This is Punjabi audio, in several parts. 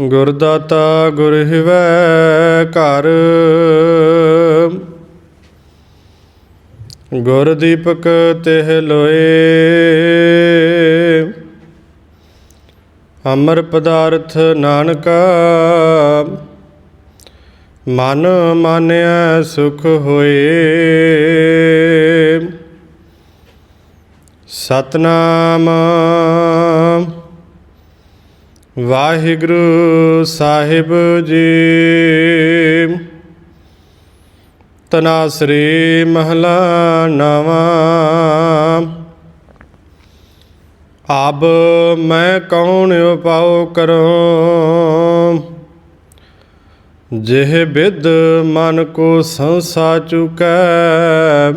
ਗੁਰਦਾਤਾ ਗੁਰ ਹਿਵੈ ਘਰ। ਗੁਰ ਦੀਪਕ ਤਿਹ ਲੋਏ। ਅਮਰ ਪਦਾਰਥ ਨਾਨਕਾ। ਮਨ ਮਾਨਿਆ ਸੁਖ ਹੋਏ। ਸਤਨਾਮ ਵਾਹਿਗੁਰੂ ਸਾਹਿਬ ਜੀ। ਤਨਾਸਰੀ ਮਹਲਾ ਨਵਾਂ। ਅਬ ਮੈਂ ਕੌਣ ਉਪਾਉ ਕਰੂੰ? ਜਿਹ ਬਿਦ ਮਨ ਕੋ ਸੰਸਾ ਚੁਕੈ,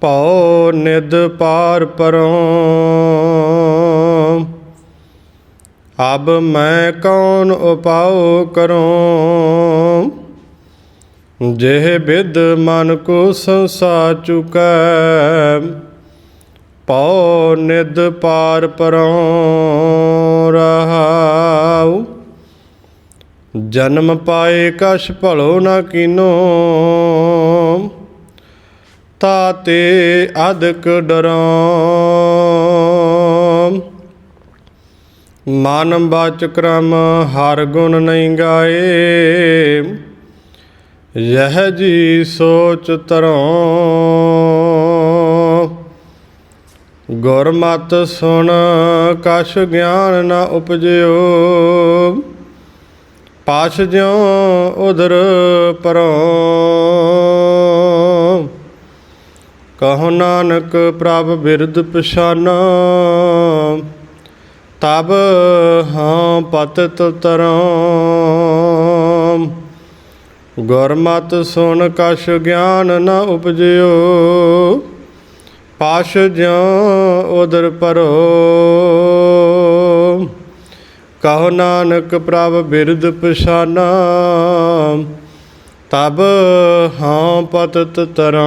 ਭਉ ਨਿਦ ਪਾਰ ਪਰੋਂ। ਅਬ ਮੈਂ ਕੌਣ ਉਪਾਉ ਕਰੂੰ? ਜਿਹ ਬਿਦ ਮਨ ਕੋ ਸੰਸਾ ਚੁਕੈ, ਪਉ ਨਿਦ ਪਾਰ ਪਰੋਂ ਰਹਾਉ। ਜਨਮ ਪਾਏ ਕਛ ਭਲੋ ਨਾ ਕੀਨੋ। ਤਾਤੇ ਅਦਕ ਡਰਾਂ ਮਨ ਬਾਚ ਕਰਮ ਹਰ ਗੁਣ ਨਹੀਂ ਗਾਏ। ਯਹ ਜੀ ਸੋਚ ਤਰੋਂ। ਗੁਰਮਤ ਸੁਣ, ਕਛ ਗਿਆਨ ਨਾ ਉਪਜਿਓ। ਪਾਛ ਜਿਉ ਉਧਰ ਪਰੋਂ। ਕਹੋ ਨਾਨਕ ਪ੍ਰਭ ਬਿਰਧ ਪਛਾਨਾ। ਤਬ ਹਾਂ ਪਤਿਤ ਤਰੋਂ ਗੁਰਮਤ ਸੁਣ ਕਛ ਗਿਆਨ ਨ ਉਪਜਿਓ, ਪਾਸ਼ ਜਿਉ ਉਦਰ ਪਰੋ। ਕਹੋ ਨਾਨਕ ਪ੍ਰਭ ਬਿਰਧ ਪਛਾਨਾ, ਤਬ ਹਾਂ ਪਤਿਤ ਤਰੋਂ